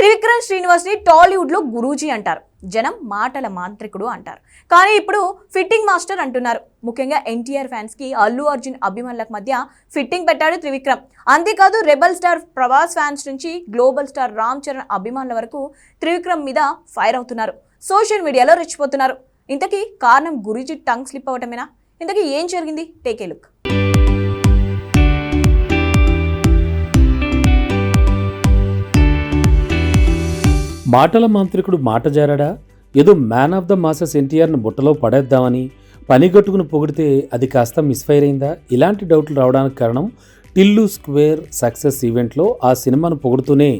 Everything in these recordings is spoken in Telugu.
త్రివిక్రమ్ శ్రీనివాస్ని టాలీవుడ్లో గురూజీ అంటారు. జనం మాటల మాంత్రికుడు అంటారు. కానీ ఇప్పుడు ఫిట్టింగ్ మాస్టర్ అంటున్నారు. ముఖ్యంగా ఎన్టీఆర్ ఫ్యాన్స్కి అల్లు అర్జున్ అభిమానులకు మధ్య ఫిట్టింగ్ పెట్టాడు త్రివిక్రమ్. అంతేకాదు రెబల్ స్టార్ ప్రభాస్ ఫ్యాన్స్ నుంచి గ్లోబల్ స్టార్ రామ్ చరణ్ అభిమానుల వరకు త్రివిక్రమ్ మీద ఫైర్ అవుతున్నారు. సోషల్ మీడియాలో రెచ్చిపోతున్నారు. ఇంతకీ కారణం గురూజీ టంగ్ స్లిప్ అవటమేనా ఇంతకీ ఏం జరిగింది? Take a look. మాటల మాంత్రికుడు మాట జారాడా? ఏదో మ్యాన్ ఆఫ్ ద మాసెస్ ఎన్టీఆర్ను బుట్టలో పడేద్దామని పనిగట్టుకుని పొగిడితే అది కాస్త మిస్ఫైర్ అయిందా ఇలాంటి డౌట్లు రావడానికి కారణం టిల్లు స్క్వేర్ సక్సెస్ ఈవెంట్లో ఆ సినిమాను పొగుడుతూనే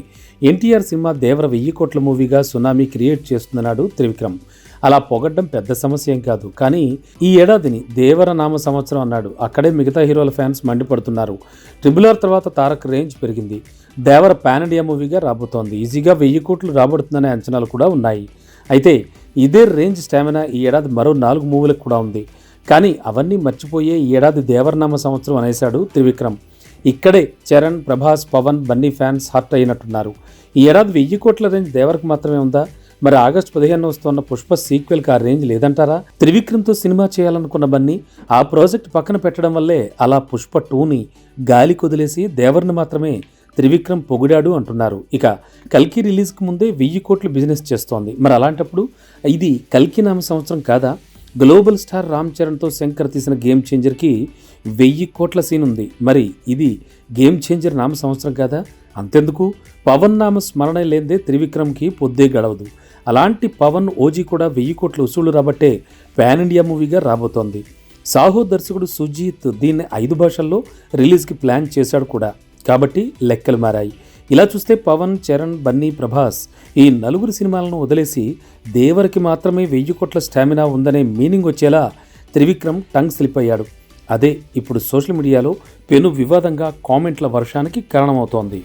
ఎన్టీఆర్ సినిమా దేవర వెయ్యి కోట్ల మూవీగా సునామీ క్రియేట్ చేస్తున్నాడు త్రివిక్రమ్. అలా పొగడ్డం పెద్ద సమస్య ఏం కాదు. కానీ ఈ ఏడాదిని దేవర నామ సంవత్సరం అన్నాడు. అక్కడే మిగతా హీరోల ఫ్యాన్స్ మండిపడుతున్నారు. ట్రిబులర్ తర్వాత తారక్ రేంజ్ పెరిగింది. దేవర పాన్ ఇండియా మూవీగా రాబోతోంది. ఈజీగా వెయ్యి కోట్లు రాబడుతుందనే అంచనాలు కూడా ఉన్నాయి. అయితే ఇదే రేంజ్ స్టామినా ఈ ఏడాది మరో నాలుగు మూవీలకు కూడా ఉంది. కానీ అవన్నీ మర్చిపోయే ఈ ఏడాది దేవరనామ సంవత్సరం అనేశాడు త్రివిక్రమ్. ఇక్కడే చరణ్ ప్రభాస్ పవన్ బన్నీ ఫ్యాన్స్ హర్ట్ అయినట్టున్నారు. ఈ ఏడాది వెయ్యి కోట్ల రేంజ్ దేవరకు మాత్రమే ఉందా? మరి ఆగస్టు పదిహేను వస్తున్న పుష్ప సీక్వెల్కి ఆ రేంజ్ లేదంటారా? త్రివిక్రమ్తో సినిమా చేయాలనుకున్న బన్నీ ఆ ప్రాజెక్ట్ పక్కన పెట్టడం వల్లే అలా పుష్ప టూని గాలి కుదిలేసి దేవర్ని మాత్రమే త్రివిక్రమ్ పొగిడాడు అంటున్నారు. ఇక కల్కి రిలీజ్కి ముందే వెయ్యి కోట్లు బిజినెస్ చేస్తోంది. మరి అలాంటప్పుడు ఇది కల్కి నామ సంవత్సరం కాదా? గ్లోబల్ స్టార్ రామ్ చరణ్తో శంకర్ తీసిన గేమ్ చేంజర్కి వెయ్యి కోట్ల సీన్ ఉంది. మరి ఇది గేమ్ చేంజర్ నామ సంవత్సరం కాదా? అంతెందుకు? పవన్ నామ స్మరణ లేదే త్రివిక్రమ్కి పొద్దే గడవదు. అలాంటి పవన్ ఓజీ కూడా వెయ్యి కోట్ల వసూళ్ళు రాబట్టే పాన్ ఇండియా మూవీగా రాబోతోంది. సాహో దర్శకుడు సుజీత్ దీన్ని ఐదు భాషల్లో రిలీజ్కి ప్లాన్ చేశాడు కూడా. కాబట్టి లెక్కలు మారాయి. ఇలా చూస్తే పవన్ చరణ్ బన్నీ ప్రభాస్ ఈ నలుగురు సినిమాలను వదిలేసి దేవరికి మాత్రమే వెయ్యి కోట్ల స్టామినా ఉందనే మీనింగ్ వచ్చేలా త్రివిక్రమ్ టంగ్ స్లిప్ అయ్యాడు. అదే ఇప్పుడు సోషల్ మీడియాలో పెను వివాదంగా కామెంట్ల వర్షానికి కారణమవుతోంది.